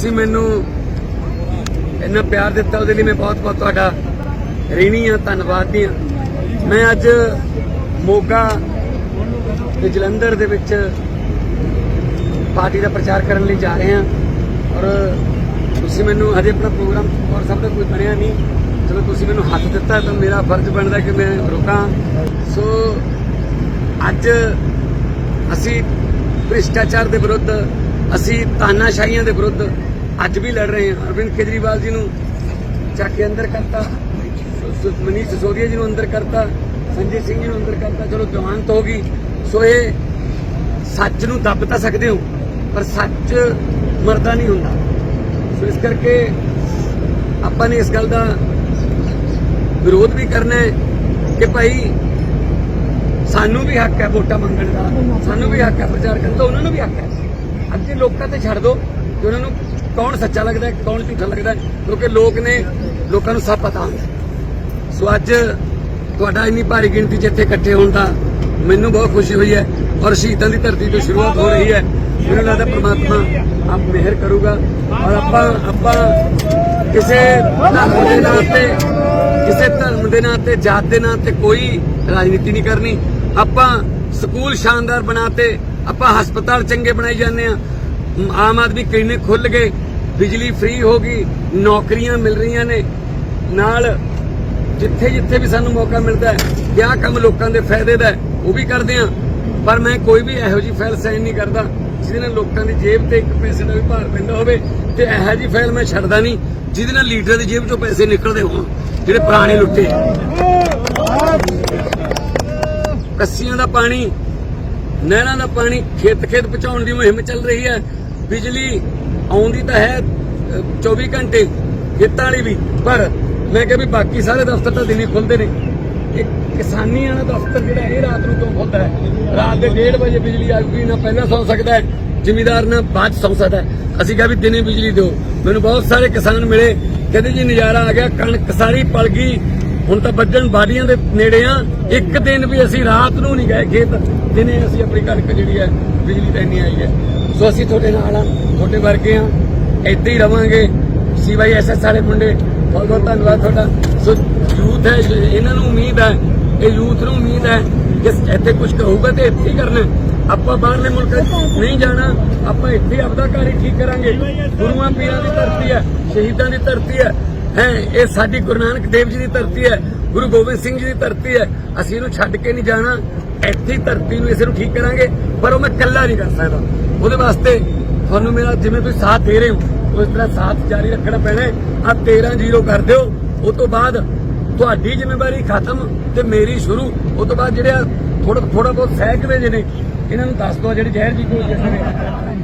ਤੁਸੀਂ ਮੈਨੂੰ ਇੰਨਾ ਪਿਆਰ ਦਿੱਤਾ ਉਹਦੇ ਲਈ ਮੈਂ ਬਹੁਤ ਬਹੁਤ ਤੁਹਾਡਾ ঋਣੀ ਆ, ਧੰਨਵਾਦੀ ਆ। ਮੈਂ ਅੱਜ ਮੋਗਾ ਤੇ ਜਲੰਧਰ ਦੇ ਵਿੱਚ ਪਾਰਟੀ ਦਾ ਪ੍ਰਚਾਰ ਕਰਨ ਲਈ ਜਾ ਰਹੇ। ਹਾਂ ਔਰ ਤੁਸੀਂ ਮੈਨੂੰ ਹਜੇ ਆਪਣਾ ਪ੍ਰੋਗਰਾਮ ਔਰ ਸਭ ਦਾ ਕੋਈ ਬਣਿਆ ਨਹੀਂ। ਜਦੋਂ ਤੁਸੀਂ ਮੈਨੂੰ ਹੱਥ ਦਿੱਤਾ ਤਾਂ ਮੇਰਾ ਫਰਜ਼ ਬਣਦਾ ਕਿ ਮੈਂ ਰੁਕਾਂ। ਸੋ ਅੱਜ ਅਸੀਂ ਭ੍ਰਿਸ਼ਟਾਚਾਰ ਦੇ ਵਿਰੁੱਧ, ਅਸੀਂ ਤਾਨਾਸ਼ਾਹੀਆਂ ਦੇ ਵਿਰੁੱਧ ਅੱਜ ਵੀ ਲੜ ਰਹੇ ਹਾਂ। ਅਰਵਿੰਦ ਕੇਜਰੀਵਾਲ ਜੀ ਨੂੰ ਚੱਕ ਕੇ ਅੰਦਰ ਕਰਤਾ। ਮਨੀਸ਼ ਸਿਸੋਦੀਆ ਜੀ ਨੂੰ ਅੰਦਰ ਕਰਤਾ। ਸੰਜੇ ਸਿੰਘ ਜੀ ਨੂੰ ਅੰਦਰ ਕਰਤਾ। ਚਲੋ ਜਵਾਨਤ ਹੋ ਗਈ। ਸੋ ਇਹ ਸੱਚ ਨੂੰ ਦੱਬ ਤਾਂ ਸਕਦੇ ਹੋ, ਪਰ ਸੱਚ ਮਰਦਾ ਨਹੀਂ ਹੁੰਦਾ। ਸੋ ਇਸ ਕਰਕੇ ਆਪਾਂ ਨੇ ਇਸ ਗੱਲ ਦਾ ਵਿਰੋਧ ਵੀ ਕਰਨਾ ਹੈ ਕਿ ਭਾਈ ਸਾਨੂੰ ਵੀ ਹੱਕ ਹੈ ਵੋਟਾਂ ਮੰਗਣ ਦਾ। ਸਾਨੂੰ ਵੀ ਹੱਕ ਹੈ ਪ੍ਰਚਾਰ ਕਰਨ ਦਾ। ਉਹਨਾਂ ਨੂੰ ਵੀ ਹੱਕ ਹੈ। ਅੱਗੇ ਲੋਕਾਂ ਤੇ ਛੱਡ ਦਿਓ। ਕਿ ਉਹਨਾਂ ਨੂੰ ਕੌਣ ਸੱਚਾ ਲੱਗਦਾ ਕੌਣ ਝੂਠਾ ਲੱਗਦਾ ਕਿਉਂਕਿ ਲੋਕ ਨੇ ਲੋਕਾਂ ਨੂੰ ਸਭ ਪਤਾ ਹੁੰਦਾ ਸੋ ਅੱਜ ਤੁਹਾਡਾ ਇੰਨੀ ਭਾਰੀ ਗਿਣਤੀ 'ਚ ਇੱਥੇ ਇਕੱਠੇ ਹੋਣ ਦਾ ਮੈਨੂੰ ਬਹੁਤ ਖੁਸ਼ੀ ਹੋਈ ਹੈ ਔਰ ਸ਼ਹੀਦਾਂ ਦੀ ਧਰਤੀ ਤੋਂ ਸ਼ੁਰੂਆਤ ਹੋ ਰਹੀ ਹੈ। ਮੈਨੂੰ ਲੱਗਦਾ ਪ੍ਰਮਾਤਮਾ ਆਪ ਮਿਹਰ ਕਰੂਗਾ ਔਰ ਆਪਾਂ ਆਪਾਂ ਕਿਸੇ ਧਰਮ ਦੇ ਨਾਂ ਤੇ, ਕਿਸੇ ਧਰਮ ਦੇ ਨਾਂ ਤੇ, ਜਾਤ ਦੇ ਨਾਂ ਤੇ ਕੋਈ ਰਾਜਨੀਤੀ ਨਹੀਂ ਕਰਨੀ। ਆਪਾਂ ਸਕੂਲ ਸ਼ਾਨਦਾਰ ਬਣਾਤੇ ਆਪਾਂ ਹਸਪਤਾਲ ਚੰਗੇ ਬਣਾਈ ਜਾਂਦੇ ਆ ਆਮ ਆਦਮੀ ਕਲੀਨਿਕ ਖੁੱਲ ਗਏ, ਬਿਜਲੀ ਫ੍ਰੀ ਹੋ ਗਈ, ਨੌਕਰੀਆਂ ਮਿਲ ਰਹੀਆਂ ਨੇ। ਨਾਲ ਜਿੱਥੇ ਜਿੱਥੇ ਵੀ ਸਾਨੂੰ ਮੌਕਾ ਮਿਲਦਾ ਹੈ ਕਿ ਕੰਮ ਲੋਕਾਂ ਦੇ ਫਾਇਦੇ ਦਾ ਉਹ ਵੀ ਕਰਦੇ ਆ ਪਰ ਮੈਂ ਕੋਈ ਵੀ ਇਹੋ ਜਿਹੀ ਫਾਈਲ ਸਾਈਨ ਨਹੀਂ ਕਰਦਾ, ਜਿਹਦੇ ਨਾਲ ਲੋਕਾਂ ਦੀ ਜੇਬ ਤੇ ਇੱਕ ਪੈਸੇ ਦਾ ਵੀ ਭਾਰ ਪੈਂਦਾ ਹੋਵੇ ਤੇ ਇਹੋ ਜਿਹੀ ਫਾਈਲ ਮੈਂ ਛੱਡਦਾ ਨਹੀਂ, ਜਿਹਦੇ ਨਾਲ ਲੀਡਰ ਦੀ ਜੇਬ ਚੋਂ ਪੈਸੇ ਨਿਕਲਦੇ ਹੋਣ, ਜਿਹੜੇ ਪੁਰਾਣੇ ਲੁੱਟੇ। ਕੱਸੀਆਂ ਦਾ ਪਾਣੀ, ਨਹਿਰਾਂ ਦਾ ਪਾਣੀ ਖੇਤ ਖੇਤ ਪਹੁੰਚਾਉਣ ਦੀ ਮੁਹਿੰਮ ਚੱਲ ਰਹੀ ਹੈ। ਬਿਜਲੀ ਆਉਂਦੀ ਤਾਂ ਹੈ ਅ, 24 ਘੰਟੇ ਖੇਤਾਂ ਵਾਲੀ ਵੀ ਪਰ ਮੈਂ ਕਿਹਾ ਵੀ ਬਾਕੀ ਸਾਰੇ ਦਫ਼ਤਰ ਤਾਂ ਦਿਨੇ ਖੁੱਲਦੇ ਨੇ। ਇਹ ਕਿਸਾਨੀ ਵਾਲਾ ਦਫ਼ਤਰ ਜਿਹੜਾ ਇਹ ਰਾਤ ਨੂੰ ਕਿਉਂ ਖੁੱਲਦਾ ਹੈ? ਰਾਤ ਦੇ 1:30 ਵਜੇ ਬਿਜਲੀ ਆਊਗੀ ਨਾ ਪਹਿਲਾਂ ਸੌ ਸਕਦਾ ਹੈ ਜ਼ਿਮੀਦਾਰ ਨਾ ਬਾਅਦ ਸੌ ਸਕਦਾ ਅਸੀਂ ਕਿਹਾ ਵੀ ਦਿਨੇ ਬਿਜਲੀ ਦਿਓ। ਮੈਨੂੰ ਬਹੁਤ ਸਾਰੇ ਕਿਸਾਨ ਮਿਲੇ ਕਹਿੰਦੇ ਜੀ ਨਜ਼ਾਰਾ ਆ ਗਿਆ ਕਣਕ ਸਾਰੀ ਪਲ ਗਈ ਹੁਣ ਤਾਂ ਵੱਜਣ ਬਾੜੀਆਂ ਦੇ ਨੇੜੇ ਆ। ਇੱਕ ਦਿਨ ਵੀ ਅਸੀਂ ਰਾਤ ਨੂੰ ਨਹੀਂ ਗਏ ਖੇਤ ਦਿਨੇ ਅਸੀਂ ਆਪਣੀ ਕਣਕ ਜਿਹੜੀ ਹੈ ਬਿਜਲੀ ਤੇ ਇੰਨੀ ਆਈ ਹੈ। ਸੋ ਅਸੀਂ ਤੁਹਾਡੇ ਨਾਲ ਆ, ਤੁਹਾਡੇ ਵਰਗੇ ਆ ਏਦਾਂ ਹੀ ਰਵਾਂਗੇ। ਸੀਵਾਈਐਸਐਸ ਵਾਲੇ ਮੁੰਡੇ, ਬਹੁਤ ਬਹੁਤ ਧੰਨਵਾਦ ਤੁਹਾਡਾ। ਸੋ ਯੂਥ ਹੈ ਇਹਨਾਂ ਨੂੰ ਉਮੀਦ ਹੈ, ਇਹ ਯੂਥ ਨੂੰ ਉਮੀਦ ਹੈ ਕਿ ਇੱਥੇ ਕੁਝ ਹੋਊਗਾ ਤੇ ਇੱਥੇ ਕਰਨਾ ਆਪਾਂ ਬਾਹਰਲੇ ਮੁਲਕਾਂ ਨਹੀਂ ਜਾਣਾ, ਆਪਾਂ ਇੱਥੇ ਆਪਦਾ ਘਰ ਹੀ ਠੀਕ ਕਰਾਂਗੇ। ਗੁਰੂਆਂ ਪੀਰਾਂ ਦੀ ਧਰਤੀ ਹੈ, ਸ਼ਹੀਦਾਂ ਦੀ ਧਰਤੀ ਹੈ। ਹੈ, ਇਹ ਸਾਡੀ ਗੁਰੂ ਨਾਨਕ ਦੇਵ ਜੀ ਦੀ ਧਰਤੀ ਹੈ, ਗੁਰੂ ਗੋਬਿੰਦ ਸਿੰਘ ਜੀ ਦੀ ਧਰਤੀ ਹੈ। ਅਸੀਂ ਇਹਨੂੰ ਛੱਡ ਕੇ ਨਹੀਂ ਜਾਣਾ, ਇੱਥੇ ਧਰਤੀ ਨੂੰ ਇਸੇ ਨੂੰ ਠੀਕ ਕਰਾਂਗੇ, ਪਰ ਉਹ ਮੈਂ ਇਕੱਲਾ ਨਹੀਂ ਕਰ ਸਕਦਾ। ਉਹਦੇ ਵਾਸਤੇ ਤੁਹਾਨੂੰ ਮੇਰਾ ਜਿਵੇਂ ਤੁਸੀਂ ਸਾਥ ਦੇ ਰਹੇ ਹੋ, ਉਸ ਤਰ੍ਹਾਂ ਸਾਥ ਜਾਰੀ ਰੱਖਣਾ ਪੈਣਾ ਆ 13 ਜ਼ੀਰੋ ਕਰ ਦਿਓ। ਉਸ ਤੋਂ ਬਾਅਦ ਤੁਹਾਡੀ ਜ਼ਿੰਮੇਵਾਰੀ ਖਤਮ ਤੇ ਮੇਰੀ ਸ਼ੁਰੂ। ਉਸ ਤੋਂ ਬਾਅਦ ਜਿਹੜੇ ਥੋੜਾ ਥੋੜਾ ਬਹੁਤ ਸਹਿਜ ਵੇ ਨੇ। ਇਹਨਾਂ ਨੂੰ ਦੱਸ ਦਿਓ ਜਿਹੜੇ ਜ਼ਹਿਰ ਜੀ ਕੋਈ ਜਿਹੜੇ